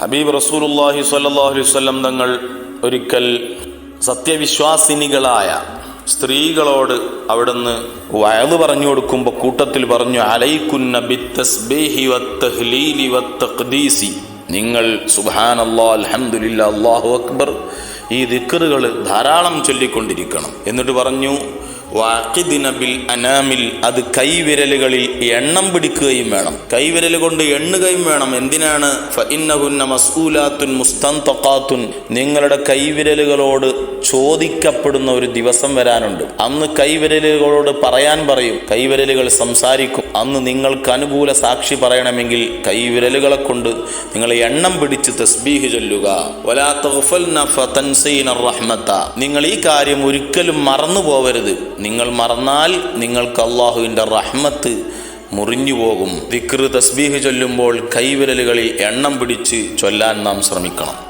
ഹബീബ് റസൂലുല്ലാഹി സ്വല്ലല്ലാഹു തങ്ങൾ ഒരിക്കൽ സത്യവിശ്വാസിനികളായ സ്ത്രീകളോട് അവിടുന്ന് വയത് പറഞ്ഞു കൊടുക്കുമ്പോൾ കൂട്ടത്തിൽ പറഞ്ഞു അലൈക്കുന്ന നിങ്ങൾ അള്ളാഹു അൽഹംദുലില്ലാ അല്ലാഹു അക്ബർ ഈ ദിക്കറുകൾ ധാരാളം ചൊല്ലിക്കൊണ്ടിരിക്കണം. എന്നിട്ട് പറഞ്ഞു വാക്കിദിന ബിൽ അനാമിൽ അത് കൈവിരലുകളിൽ എണ്ണം പിടിക്കുകയും വേണം. കൈവിരൽ കൊണ്ട് എണ്ണുകയും വേണം. എന്തിനാണ്? ഫഇന്നഹുന്ന മുസ്തൻ തൊക്കാത്തുൻ നിങ്ങളുടെ കൈവിരലുകളോട് ചോദിക്കപ്പെടുന്ന ഒരു ദിവസം വരാനുണ്ട്. അന്ന് കൈവിരലുകളോട് പറയാൻ പറയും. കൈവിരലുകൾ സംസാരിക്കും. അന്ന് നിങ്ങൾക്ക് അനുകൂല സാക്ഷി പറയണമെങ്കിൽ കൈവിരലുകളെ കൊണ്ട് നിങ്ങൾ എണ്ണം പിടിച്ച് തസ്ബീഹ് ചൊല്ലുക. നിങ്ങൾ ഈ കാര്യം ഒരിക്കലും മറന്നു പോവരുത്. നിങ്ങൾ മറന്നാൽ നിങ്ങൾക്ക് അള്ളാഹുവിന്റെ റഹ്മത്ത് മുറിഞ്ഞു പോകും. ദിക്ർ തസ്ബീഹ് ചൊല്ലുമ്പോൾ കൈവിരലുകളിൽ എണ്ണം പിടിച്ച് ചൊല്ലാൻ നാം ശ്രമിക്കണം.